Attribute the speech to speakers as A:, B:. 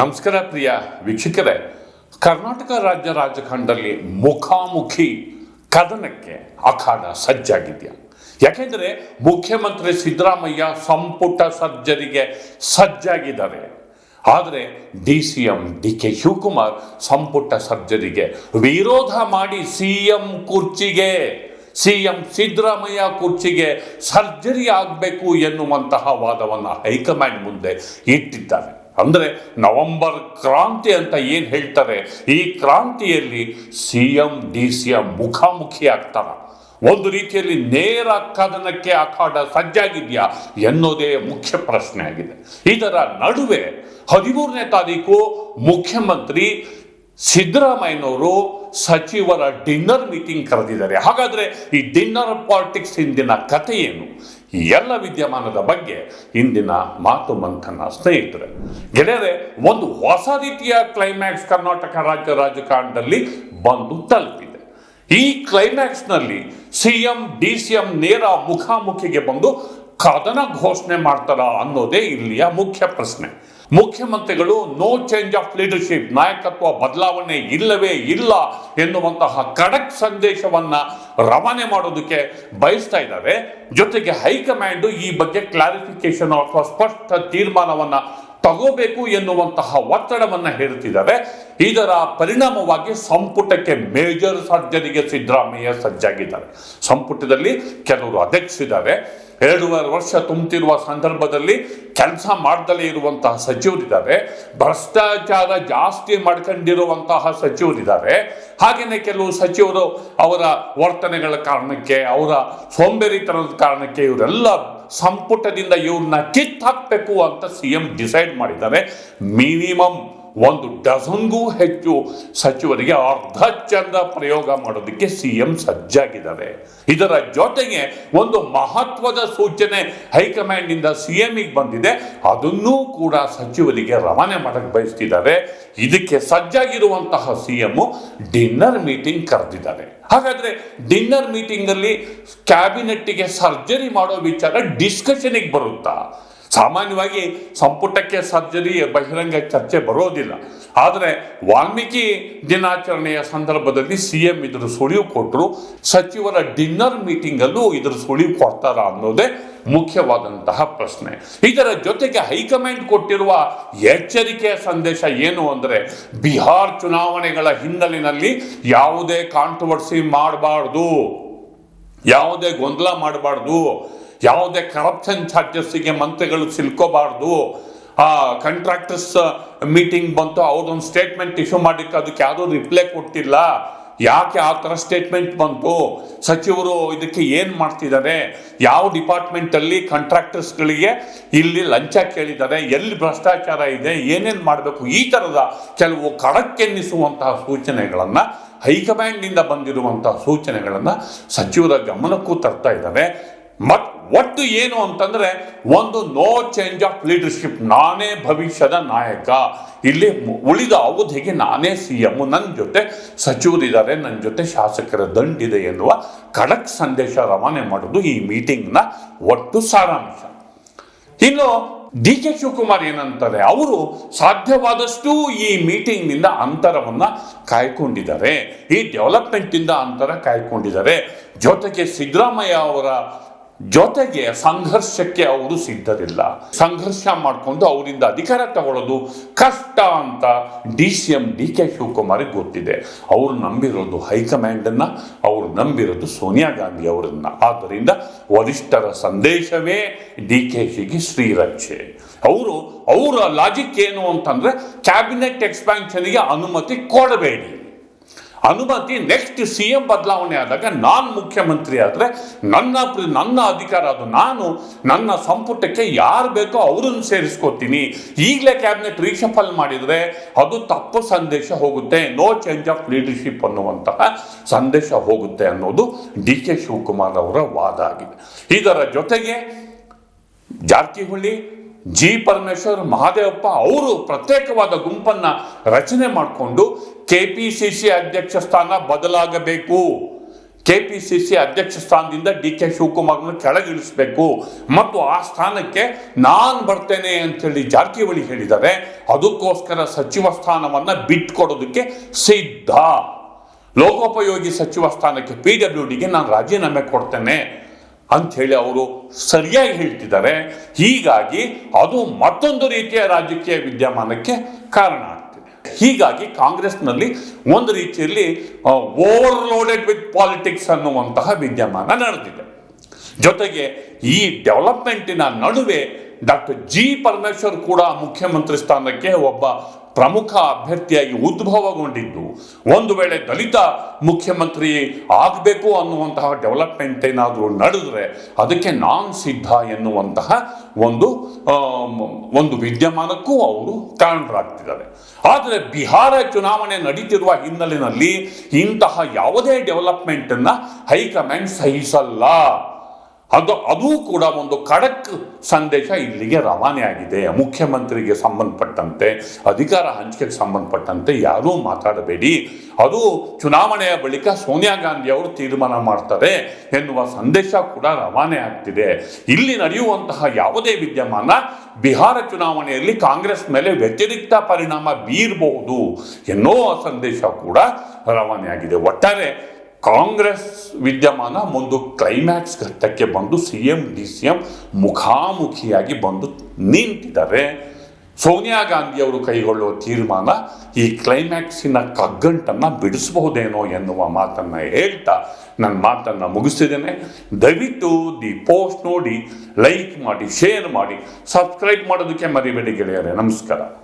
A: ನಮಸ್ಕಾರ ಪ್ರಿಯ ವೀಕ್ಷಕರೇ. ಕರ್ನಾಟಕ ರಾಜ್ಯ ರಾಜಕಾರಣದಲ್ಲಿ ಮುಖಾಮುಖಿ ಕದನಕ್ಕೆ ಅಖಾಡ ಸಜ್ಜಾಗಿದೆಯಾ? ಯಾಕೆಂದರೆ ಮುಖ್ಯಮಂತ್ರಿ ಸಿದ್ದರಾಮಯ್ಯ ಸಂಪುಟ ಸರ್ಜರಿಗೆ ಸಜ್ಜಾಗಿದ್ದಾರೆ. ಆದರೆ D C M D K Shivakumar ಸಂಪುಟ ಸರ್ಜರಿಗೆ ವಿರೋಧ ಮಾಡಿ ಸಿ ಎಂ ಕುರ್ಚಿಗೆ, ಸಿ ಎಂ ಸಿದ್ದರಾಮಯ್ಯ ಕುರ್ಚಿಗೆ ಸರ್ಜರಿ ಆಗಬೇಕು ಎನ್ನುವಂತಹ ವಾದವನ್ನು ಹೈಕಮಾಂಡ್ ಮುಂದೆ ಇಟ್ಟಿದ್ದಾರೆ. ಅಂದರೆ ನವೆಂಬರ್ ಕ್ರಾಂತಿ ಅಂತ ಏನು ಹೇಳ್ತಾರೆ? ಈ ಕ್ರಾಂತಿಯಲ್ಲಿ C M, D C M ಮುಖಾಮುಖಿ ಆಗ್ತಾರ. ಒಂದು ರೀತಿಯಲ್ಲಿ ನೇರ ಕದನಕ್ಕೆ ಅಖಾಡ ಸಜ್ಜಾಗಿದೆಯಾ ಎನ್ನುವುದೇ ಮುಖ್ಯ ಪ್ರಶ್ನೆ ಆಗಿದೆ. ಇದರ ನಡುವೆ ಹದಿಮೂರನೇ ತಾರೀಕು ಮುಖ್ಯಮಂತ್ರಿ ಸಿದ್ದರಾಮಯ್ಯನವರು ಸಚಿವರ ಡಿನ್ನರ್ ಮೀಟಿಂಗ್ ಕರೆದಿದ್ದಾರೆ. ಹಾಗಾದರೆ ಈ ಡಿನ್ನರ್ ಪಾಲಿಟಿಕ್ಸ್ ಹಿಂದಿನ ಕಥೆ ಏನು? ಎಲ್ಲ ವಿದ್ಯಮಾನದ ಬಗ್ಗೆ ಇಂದಿನ ಮಾತು ಮಂಥನ ಸ್ನೇಹಿತರೆ. ಗೆಳೆಯರೆ, ಒಂದು ಹೊಸ ರೀತಿಯ ಕ್ಲೈಮ್ಯಾಕ್ಸ್ ಕರ್ನಾಟಕ ರಾಜ್ಯ ರಾಜಕಾರಣದಲ್ಲಿ ಬಂದು ತಲುಪಿದೆ. ಈ ಕ್ಲೈಮ್ಯಾಕ್ಸ್ನಲ್ಲಿ C M, D C M ನೇರ ಮುಖಾಮುಖಿಗೆ ಬಂದು ಕದನ ಘೋಷಣೆ ಮಾಡ್ತಾರ ಅನ್ನೋದೇ ಇಲ್ಲಿಯ ಮುಖ್ಯ ಪ್ರಶ್ನೆ. ಮುಖ್ಯಮಂತ್ರಿಗಳು ನೋ ಚೇಂಜ್ ಆಫ್ ಲೀಡರ್ಶಿಪ್ ನಾಯಕತ್ವ ಬದಲಾವಣೆ ಇಲ್ಲವೇ ಇಲ್ಲ ಎನ್ನುವಂತಹ ಕಡಕ್ ಸಂದೇಶವನ್ನ ರವಾನೆ ಮಾಡೋದಕ್ಕೆ ಬಯಸ್ತಾ ಇದ್ದಾರೆ. ಜೊತೆಗೆ ಹೈಕಮಾಂಡ್ ಈ ಬಗ್ಗೆ ಕ್ಲಾರಿಫಿಕೇಶನ್ ಅಥವಾ ಸ್ಪಷ್ಟ ತೀರ್ಮಾನವನ್ನ ತಗೋಬೇಕು ಎನ್ನುವಂತಹ ಒತ್ತಡವನ್ನ ಹೇರುತ್ತಿದ್ದಾರೆ ಇದರ ಪರಿಣಾಮವಾಗಿ ಸಂಪುಟಕ್ಕೆ ಮೇಜರ್ ಸರ್ಜರಿಗೆ ಸಿದ್ದರಾಮಯ್ಯ ಸಜ್ಜಾಗಿದ್ದಾರೆ. ಸಂಪುಟದಲ್ಲಿ ಕೆಲವರು ಅಧ್ಯಕ್ಷರಿದ್ದಾರೆ ಎರಡೂವರೆ ವರ್ಷ ತುಂಬುತ್ತಿರುವ ಸಂದರ್ಭದಲ್ಲಿ ಕೆಲಸ ಮಾಡ್ದಲೇ ಇರುವಂತಹ ಸಚಿವರಿದ್ದಾರೆ. ಭ್ರಷ್ಟಾಚಾರ ಜಾಸ್ತಿ ಮಾಡ್ಕೊಂಡಿರುವಂತಹ ಸಚಿವರಿದ್ದಾರೆ. ಹಾಗೆಯೇ ಕೆಲವು ಸಚಿವರು ಅವರ ವರ್ತನೆಗಳ ಕಾರಣಕ್ಕೆ, ಅವರ ಸೋಂಬೇರಿತನದ ಕಾರಣಕ್ಕೆ ಇವರೆಲ್ಲ ಸಂಪುಟದಿಂದ ಇವ್ರನ್ನ ಕಿತ್ತು ಹಾಕಬೇಕು ಅಂತ ಸಿ ಎಂ ಡಿಸೈಡ್ ಮಾಡಿದ್ದಾರೆ. ಮಿನಿಮಮ್ ಒಂದು ಡಜನ್ಗೂ ಹೆಚ್ಚು ಸಚಿವರಿಗೆ ಅರ್ಧ ಚಂದ ಪ್ರಯೋಗ ಮಾಡೋದಕ್ಕೆ ಸಿ ಎಂ ಸಜ್ಜಾಗಿದ್ದಾರೆ. ಇದರ ಜೊತೆಗೆ ಒಂದು ಮಹತ್ವದ ಸೂಚನೆ ಹೈಕಮಾಂಡ್ ಇಂದ ಸಿ ಎಂಗೆ ಬಂದಿದೆ. ಅದನ್ನೂ ಕೂಡ ಸಚಿವರಿಗೆ ರವಾನೆ ಮಾಡಕ್ಕೆ ಬಯಸ್ತಿದ್ದಾರೆ. ಇದಕ್ಕೆ ಸಜ್ಜಾಗಿರುವಂತಹ ಸಿ ಎಂ ಡಿನ್ನರ್ ಮೀಟಿಂಗ್ ಕರೆದಿದ್ದಾರೆ. ಹಾಗಾದ್ರೆ ಡಿನ್ನರ್ ಮೀಟಿಂಗ್ ಅಲ್ಲಿ ಕ್ಯಾಬಿನೆಟ್ಗೆ ಸರ್ಜರಿ ಮಾಡೋ ವಿಚಾರ ಡಿಸ್ಕಷನ್ಗೆ ಬರುತ್ತಾ? ಸಾಮಾನ್ಯವಾಗಿ ಸಂಪುಟಕ್ಕೆ ಸರ್ಜರಿ, ಬಹಿರಂಗ ಚರ್ಚೆ ಬರೋದಿಲ್ಲ. ಆದರೆ ವಾಲ್ಮೀಕಿ ದಿನಾಚರಣೆಯ ಸಂದರ್ಭದಲ್ಲಿ ಸಿ ಎಂ ಇದ್ರ ಸುಳಿವು ಕೊಟ್ಟರು ಸಚಿವರ ಡಿನ್ನರ್ ಮೀಟಿಂಗಲ್ಲೂ ಇದ್ರ ಸುಳಿವು ಕೊಡ್ತಾರ ಅನ್ನೋದೇ ಮುಖ್ಯವಾದಂತಹ ಪ್ರಶ್ನೆ. ಇದರ ಜೊತೆಗೆ ಹೈಕಮಾಂಡ್ ಕೊಟ್ಟಿರುವ ಎಚ್ಚರಿಕೆಯ ಸಂದೇಶ ಏನು ಅಂದರೆ, ಬಿಹಾರ್ ಚುನಾವಣೆಗಳ ಹಿನ್ನೆಲೆಯಲ್ಲಿ ಯಾವುದೇ ಕಾಂಟ್ರವರ್ಸಿ ಮಾಡಬಾರ್ದು. ಯಾವುದೇ ಗೊಂದಲ ಮಾಡಬಾರ್ದು. ಯಾವುದೇ ಕರಪ್ಷನ್ ಚಾರ್ಜಸ್ಗೆ ಮಂತ್ರಿಗಳು ಸಿಲ್ಕೋಬಾರ್ದು. ಆ ಕಾಂಟ್ರಾಕ್ಟರ್ಸ್ ಮೀಟಿಂಗ್ ಬಂತು, ಅವ್ರದೊಂದು ಸ್ಟೇಟ್ಮೆಂಟ್ ಇಶ್ಯೂ ಮಾಡಿಕ್ಕೆ ಅದಕ್ಕೆ ಯಾವುದೂ ರಿಪ್ಲೈ ಕೊಟ್ಟಿಲ್ಲ. ಯಾಕೆ ಆ ಥರ ಸ್ಟೇಟ್ಮೆಂಟ್ ಬಂತು? ಸಚಿವರು ಇದಕ್ಕೆ ಏನು ಮಾಡ್ತಿದ್ದಾರೆ? ಯಾವ ಡಿಪಾರ್ಟ್ಮೆಂಟಲ್ಲಿ ಕಾಂಟ್ರಾಕ್ಟರ್ಸ್ಗಳಿಗೆ ಇಲ್ಲಿ ಲಂಚ ಕೇಳಿದ್ದಾರೆ? ಎಲ್ಲಿ ಭ್ರಷ್ಟಾಚಾರ ಇದೆ? ಏನೇನು ಮಾಡಬೇಕು? ಈ ಥರದ ಕೆಲವು ಕಡಕ್ಕೆನ್ನಿಸುವಂತಹ ಸೂಚನೆಗಳನ್ನು ಹೈಕಮಾಂಡ್ನಿಂದ ಬಂದಿರುವಂತಹ ಸೂಚನೆಗಳನ್ನು ಸಚಿವರ ಗಮನಕ್ಕೂ ತರ್ತಾ ಇದ್ದಾರೆ. ಮತ್ ಒಟ್ಟು ಏನು ಅಂತಂದ್ರೆ ಒಂದು ನೋ ಚೇಂಜ್ ಆಫ್ ಲೀಡರ್ಶಿಪ್ ನಾನೇ ಭವಿಷ್ಯದ ನಾಯಕ. ಇಲ್ಲಿ ಉಳಿದ ಅವಧಿಗೆ ನಾನೇ ಸಿ ಎಂ ನನ್ನ ಜೊತೆ ಸಚಿವರಿದ್ದಾರೆ ನನ್ನ ಜೊತೆ ಶಾಸಕರ ದಂಡಿದೆ ಎನ್ನುವ ಖಡಕ್ ಸಂದೇಶ ರವಾನೆ ಮಾಡೋದು ಈ ಮೀಟಿಂಗ್ನ ಒಟ್ಟು ಸಾರಾಂಶ. ಇನ್ನು ಡಿ ಕೆ ಶಿವಕುಮಾರ್ ಏನಂತಾರೆ, ಅವರು ಸಾಧ್ಯವಾದಷ್ಟು ಈ ಮೀಟಿಂಗ್ನಿಂದ ಅಂತರವನ್ನು ಕಾಯ್ಕೊಂಡಿದ್ದಾರೆ. ಈ ಡೆವಲಪ್ಮೆಂಟ್ ಇಂದ ಅಂತರ ಕಾಯ್ಕೊಂಡಿದ್ದಾರೆ. ಜೊತೆಗೆ ಸಿದ್ದರಾಮಯ್ಯ ಅವರ ಜೊತೆಗೆ ಸಂಘರ್ಷಕ್ಕೆ ಅವರು ಸಿದ್ಧರಿಲ್ಲ. ಸಂಘರ್ಷ ಮಾಡಿಕೊಂಡು ಅವರಿಂದ ಅಧಿಕಾರ ತಗೊಳ್ಳೋದು ಕಷ್ಟ ಅಂತ D C M D K ಶಿವಕುಮಾರಿಗೆ ಗೊತ್ತಿದೆ. ಅವರು ನಂಬಿರೋದು ಹೈಕಮಾಂಡನ್ನು, ಅವರು ನಂಬಿರೋದು ಸೋನಿಯಾ ಗಾಂಧಿ ಅವರನ್ನ. ಆದ್ದರಿಂದ ವರಿಷ್ಠರ ಸಂದೇಶವೇ ಡಿ ಕೆ ಶಿಗೆ ಶ್ರೀರಕ್ಷೆ. ಅವರು ಅವರ ಲಾಜಿಕ್ ಏನು ಅಂತಂದ್ರೆ ಕ್ಯಾಬಿನೆಟ್ ಎಕ್ಸ್ಪ್ಯಾನ್ಷನ್ಗೆ ಅನುಮತಿ ಕೊಡಬೇಡಿ. ಅನುಮತಿ ನೆಕ್ಸ್ಟ್ ಸಿ ಎಂ ಬದಲಾವಣೆ ಆದಾಗ ನಾನು ಮುಖ್ಯಮಂತ್ರಿ ಆದರೆ ನನ್ನ ನನ್ನ ಅಧಿಕಾರ ಅದು. ನಾನು ನನ್ನ ಸಂಪುಟಕ್ಕೆ ಯಾರು ಬೇಕೋ ಅವರನ್ನು ಸೇರಿಸ್ಕೋತೀನಿ. ಈಗಲೇ ಕ್ಯಾಬಿನೆಟ್ ರೀಶಫಲ್ ಮಾಡಿದರೆ ಅದು ತಪ್ಪು ಸಂದೇಶ ಹೋಗುತ್ತೆ. ನೋ ಚೇಂಜ್ ಆಫ್ ಲೀಡರ್ಶಿಪ್ ಅನ್ನುವಂತಹ ಸಂದೇಶ ಹೋಗುತ್ತೆ ಅನ್ನೋದು ಡಿ ಕೆ ಶಿವಕುಮಾರ್ ಅವರ ವಾದ ಆಗಿದೆ. ಇದರ ಜೊತೆಗೆ ಜಾರಕಿಹೊಳಿ ಜಿ ಪರಮೇಶ್ವರ್ ಮಹಾದೇವಪ್ಪ ಅವರು ಪ್ರತ್ಯೇಕವಾದ ಗುಂಪನ್ನ ರಚನೆ ಮಾಡಿಕೊಂಡು ಕೆ ಪಿ ಸಿ ಸಿ ಅಧ್ಯಕ್ಷ ಸ್ಥಾನ ಬದಲಾಗಬೇಕು. ಸಿ ಅಧ್ಯಕ್ಷ ಸ್ಥಾನದಿಂದ ಡಿ ಕೆ ಶಿವಕುಮಾರ್ನ ಕೆಳಗಿಳಿಸಬೇಕು ಮತ್ತು ಆ ಸ್ಥಾನಕ್ಕೆ ನಾನು ಬರ್ತೇನೆ ಅಂತೇಳಿ ಜಾರಕಿಹೊಳಿ ಹೇಳಿದ್ದಾರೆ. ಅದಕ್ಕೋಸ್ಕರ ಸಚಿವ ಸ್ಥಾನವನ್ನ ಬಿಟ್ಕೊಡೋದಕ್ಕೆ ಸಿದ್ಧ. ಲೋಕೋಪಯೋಗಿ ಸಚಿವ ಸ್ಥಾನಕ್ಕೆ ಪಿ ಡಬ್ಲ್ಯೂ ಡಿಗೆ ನಾನು ರಾಜೀನಾಮೆ ಕೊಡ್ತೇನೆ. ಅಂಥೇಳಿ ಅವರು ಸರಿಯಾಗಿ ಹೇಳ್ತಿದ್ದಾರೆ. ಹೀಗಾಗಿ ಅದು ಮತ್ತೊಂದು ರೀತಿಯ ರಾಜಕೀಯ ವಿದ್ಯಮಾನಕ್ಕೆ ಕಾರಣ ಆಗ್ತಿದೆ. ಹೀಗಾಗಿ ಕಾಂಗ್ರೆಸ್ನಲ್ಲಿ ಒಂದು ರೀತಿಯಲ್ಲಿ ಓವರ್ಲೋಡೆಡ್ ವಿತ್ ಪಾಲಿಟಿಕ್ಸ್ ಅನ್ನುವಂತಹ ವಿದ್ಯಮಾನ ನಡೆದಿದೆ. ಜೊತೆಗೆ ಈ ಡೆವಲಪ್ಮೆಂಟಿನ ನಡುವೆ ಡಾಕ್ಟರ್ ಜಿ ಪರಮೇಶ್ವರ್ ಕೂಡ ಮುಖ್ಯಮಂತ್ರಿ ಸ್ಥಾನಕ್ಕೆ ಒಬ್ಬ ಪ್ರಮುಖ ಅಭ್ಯರ್ಥಿಯಾಗಿ ಉದ್ಭವಗೊಂಡಿದ್ದು, ಒಂದು ವೇಳೆ ದಲಿತ ಮುಖ್ಯಮಂತ್ರಿ ಆಗಬೇಕು ಅನ್ನುವಂತಹ ಡೆವಲಪ್ಮೆಂಟ್ ಏನಾದರೂ ನಡೆದ್ರೆ ಅದಕ್ಕೆ ನಾನ್ ಸಿದ್ಧ ಎನ್ನುವಂತಹ ಒಂದು ಒಂದು ವಿದ್ಯಮಾನಕ್ಕೂ ಅವರು ಕಾರಣರಾಗ್ತಿದ್ದಾರೆ. ಆದರೆ ಬಿಹಾರ ಚುನಾವಣೆ ನಡೀತಿರುವ ಹಿನ್ನೆಲೆಯಲ್ಲಿ ಇಂತಹ ಯಾವುದೇ ಡೆವಲಪ್ಮೆಂಟನ್ನು ಹೈಕಮಾಂಡ್ ಸಹಿಸಲ್ಲ. ಅದು, ಅದೂ ಕೂಡ ಒಂದು ಖಡಕ್ ಸಂದೇಶ ಇಲ್ಲಿಗೆ ರವಾನೆ ಆಗಿದೆ. ಮುಖ್ಯಮಂತ್ರಿಗೆ ಸಂಬಂಧಪಟ್ಟಂತೆ, ಅಧಿಕಾರ ಹಂಚಿಕೆಗೆ ಸಂಬಂಧಪಟ್ಟಂತೆ ಯಾರೂ ಮಾತಾಡಬೇಡಿ. ಅದು ಚುನಾವಣೆಯ ಬಳಿಕ ಸೋನಿಯಾ ಗಾಂಧಿ ಅವರು ತೀರ್ಮಾನ ಮಾಡ್ತಾರೆ ಎನ್ನುವ ಸಂದೇಶ ಕೂಡ ರವಾನೆ ಆಗ್ತಿದೆ. ಇಲ್ಲಿ ನಡೆಯುವಂತಹ ಯಾವುದೇ ವಿದ್ಯಮಾನ ಬಿಹಾರ ಚುನಾವಣೆಯಲ್ಲಿ ಕಾಂಗ್ರೆಸ್ ಮೇಲೆ ವ್ಯತಿರಿಕ್ತ ಪರಿಣಾಮ ಬೀರಬಹುದು ಎನ್ನುವ ಸಂದೇಶ ಕೂಡ ರವಾನೆ ಆಗಿದೆ ಒಟ್ಟಾರೆ ಕಾಂಗ್ರೆಸ್ ವಿದ್ಯಮಾನ ಒಂದು ಕ್ಲೈಮ್ಯಾಕ್ಸ್ ಘಟ್ಟಕ್ಕೆ ಬಂದು C M D C M ಮುಖಾಮುಖಿಯಾಗಿ ಬಂದು ನಿಂತಿದ್ದಾರೆ ಸೋನಿಯಾ ಗಾಂಧಿ ಅವರು ಕೈಗೊಳ್ಳುವ ತೀರ್ಮಾನ ಈ ಕ್ಲೈಮ್ಯಾಕ್ಸಿನ ಕಗ್ಗಂಟನ್ನು ಬಿಡಿಸಬಹುದೇನೋ ಎನ್ನುವ ಮಾತನ್ನು ಹೇಳ್ತಾ ನನ್ನ ಮಾತನ್ನು ಮುಗಿಸಿದ್ದೇನೆ ದಯವಿಟ್ಟು ದಿ ಪೋಸ್ಟ್ ನೋಡಿ, ಲೈಕ್ ಮಾಡಿ, ಶೇರ್ ಮಾಡಿ, ಸಬ್ಸ್ಕ್ರೈಬ್ ಮಾಡೋದಕ್ಕೆ ಮರಿಬೇಡಿ ಗೆಳೆಯರೆ. ನಮಸ್ಕಾರ.